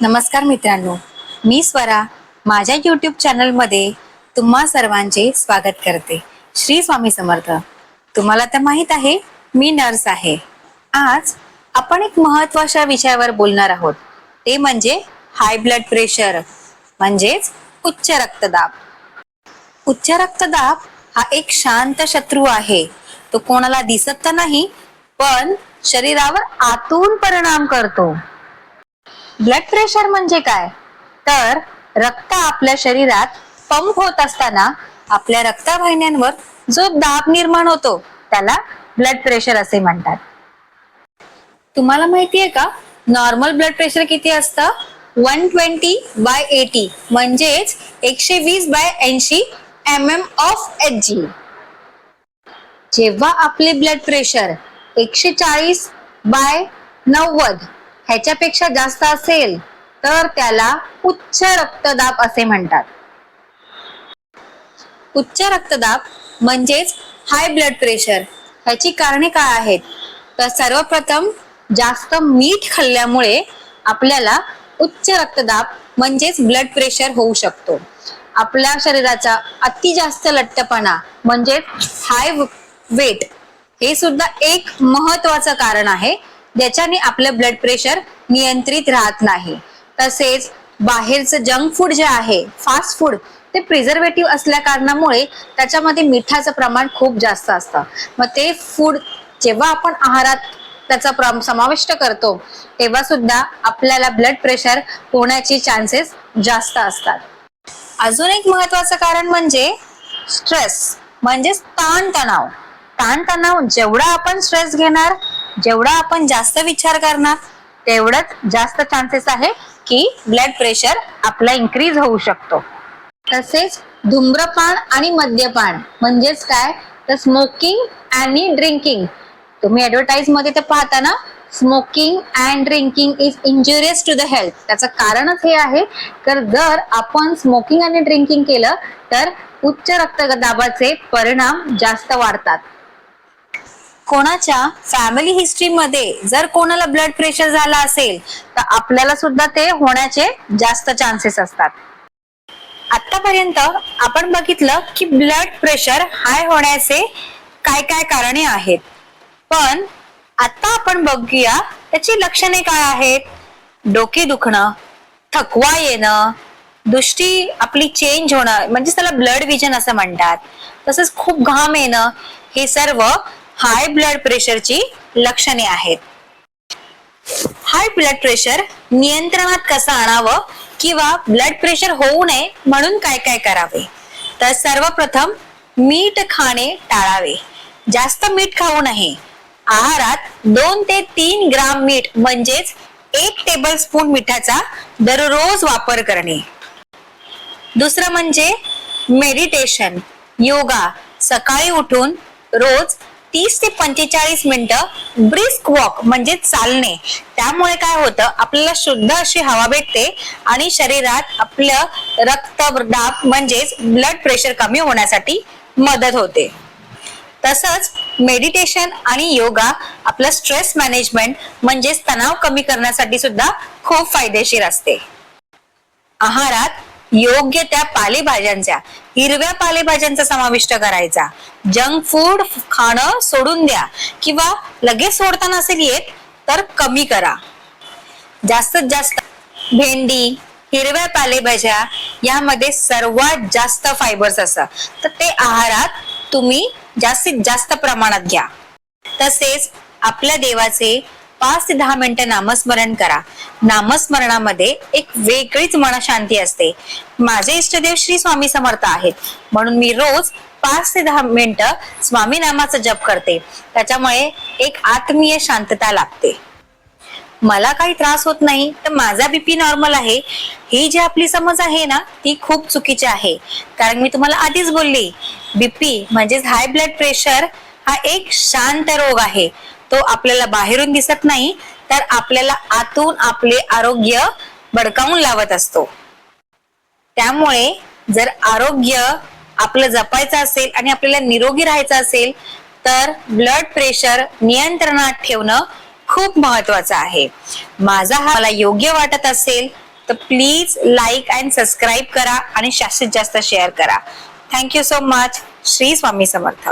नमस्कार मित्रांनो मी स्वरा माझ्या यूट्यूब चॅनलमध्ये तुम्हा सर्वांचे स्वागत करते. श्री स्वामी समर्थ. तुम्हाला तर माहीत आहे मी नर्स आहे. आज आपण एक महत्त्वाच्या विषयावर बोलणार आहोत. ते म्हणजे हाय ब्लड प्रेशर म्हणजेच उच्च रक्तदाब. उच्च रक्तदाब हा एक शांत शत्रू आहे. तो कोणाला दिसत तर नाही पण शरीरावर आतून परिणाम करतो. ब्लड प्रेशर म्हणजे काय? तर रक्त आपल्या शरीरात पंप होत असताना आपल्या रक्तवाहिन्यांवर जो दाब निर्माण होतो त्याला ब्लड प्रेशर असे म्हणतात. तुम्हाला माहिती आहे का? नॉर्मल ब्लड प्रेशर किती असतं? वन ट्वेंटी बाय एटी म्हणजेच एकशे वीस बाय ऐंशी M M of H G जेव्हा आपले ब्लड प्रेशर एकशे चाळीस बाय नव्वद ह्याच्यापेक्षा जास्त असेल तर त्याला उच्च रक्तदाब असे म्हणतात. उच्च रक्तदाब म्हणजेच हाय ब्लड प्रेशर ह्याची कारणे काय आहेत? तर सर्वप्रथम जास्त मीठ खाल्ल्यामुळे आपल्याला उच्च रक्तदाब म्हणजेच ब्लड प्रेशर होऊ शकतो. आपल्या शरीराचा अति जास्त लठ्ठपणा म्हणजेच हाय वेट हे सुद्धा एक महत्वाचं कारण आहे. ज्याच्याने आपलं ब्लड प्रेशर नियंत्रित राहत नाही. तसेच बाहेरचं जंक फूड जे आहे फास्ट फूड ते प्रिझर्वेटिव्ह असल्या कारणामुळे त्याच्यामध्ये मिठाचं प्रमाण खूप जास्त असतं. मग ते फूड जेव्हा आपण आहारात त्याचा समाविष्ट करतो तेव्हा सुद्धा आपल्याला ब्लड प्रेशर होण्याचे चान्सेस जास्त असतात. अजून एक महत्वाचं कारण म्हणजे स्ट्रेस म्हणजेच ताणतणाव. ताणतणाव जेवढा आपण स्ट्रेस घेणार जेवढा आपण जास्त विचार करणार तेवढंच जास्त चान्सेस आहे की ब्लड प्रेशर आपला इन्क्रीज होऊ शकतो. तसेच धूम्रपान आणि मद्यपान म्हणजेच काय? तर स्मोकिंग आणि ड्रिंकिंग तुम्ही ऍडव्हर्टाईजमध्ये ते पाहता ना smoking and drinking is injurious to the health त्याचं कारणच हे आहे. तर जर आपण स्मोकिंग आणि ड्रिंकिंग केलं तर उच्च रक्तदाबाचे परिणाम जास्त वाढतात. कोणाच्या फॅमिली हिस्ट्री मध्ये जर कोणाला ब्लड प्रेशर झाला असेल तर आपल्याला सुद्धा ते होण्याचे जास्त चान्सेस असतात. आतापर्यंत आपण बघितलं की ब्लड प्रेशर हाय होण्याचे काय काय कारणे आहेत. पण आता आपण बघूया त्याची लक्षणे काय आहेत. डोके दुखणं थकवा येणं दृष्टी आपली चेंज होणं म्हणजे त्याला ब्लड विजन असं म्हणतात. तसंच खूप घाम येणं हे सर्व हाय ब्लड प्रेशरची लक्षणे आहेत. हाय ब्लड प्रेशर नियंत्रणात कसं आणावं किंवा ब्लड प्रेशर होऊ नये म्हणून काय काय करावे? तर सर्वप्रथम मीठ खाणे टाळावे. जास्त मीठ खाऊ नये. आहारात दोन ते तीन ग्राम मीठ म्हणजेच एक टेबल स्पून मिठाचा दररोज वापर करणे. दुसरं म्हणजे मेडिटेशन योगा. सकाळी उठून रोज तीस ते पंचेचाळीस मिनिटं ब्रिस्क वॉक म्हणजे चालणे. त्यामुळे काय होतं आपल्याला शुद्ध अशी हवा भेटते आणि शरीरात आपलं रक्तदाब म्हणजेच ब्लड प्रेशर कमी होण्यासाठी मदत होते. तसंच मेडिटेशन आणि योगा आपलं स्ट्रेस मॅनेजमेंट म्हणजेच तणाव कमी करण्यासाठी सुद्धा खूप फायदेशीर असते. आहारात योग्य त्या पालेभाज्यांचा हिरव्या पालेभाज्यांचा समाविष्ट करायचा. जंक फूड खाणं सोडून द्या किंवा लगेच सोडता नसेल येत तर कमी करा. जास्तीत जास्त भेंडी हिरव्या पालेभाज्या यामध्ये सर्वात जास्त फायबर्स असतात. तर ते आहारात तुम्ही जास्तीत जास्त प्रमाणात घ्या. तसेच आपल्या देवाचे पाच ते दहा मिनिटं नामस्मरण करा. नामस्मरणामध्ये एक वेगळीच मनशांती असते. माझे इष्टदेव श्री स्वामी समर्थ आहेत. म्हणून मी रोज पाच ते दहा मिनिटं स्वामी नामाचा जप करते. त्याच्यामुळे एक आत्मीय शांतता लाभते. मला काही त्रास होत नाही तर माझा बीपी नॉर्मल आहे. ही जी आपली समज आहे ना ती खूप चुकीची आहे. कारण मी तुम्हाला आधीच बोलली बीपी म्हणजेच हाय ब्लड प्रेशर हा एक शांत रोग आहे. तो आपल्याला बाहेरून दिसत नाही तर आपल्याला आतून आपले आरोग्य बडकावून लावत असतो. त्यामुळे जर आरोग्य आपलं जपायचं असेल आणि आपल्याला निरोगी राहायचं असेल तर ब्लड प्रेशर नियंत्रणात ठेवणं खूप महत्वाचं आहे. माझा हा मला योग्य वाटत असेल तर प्लीज लाईक अँड सबस्क्राईब करा आणि जास्तीत जास्त शेअर करा. Thank you so much Shri Swami Samarth.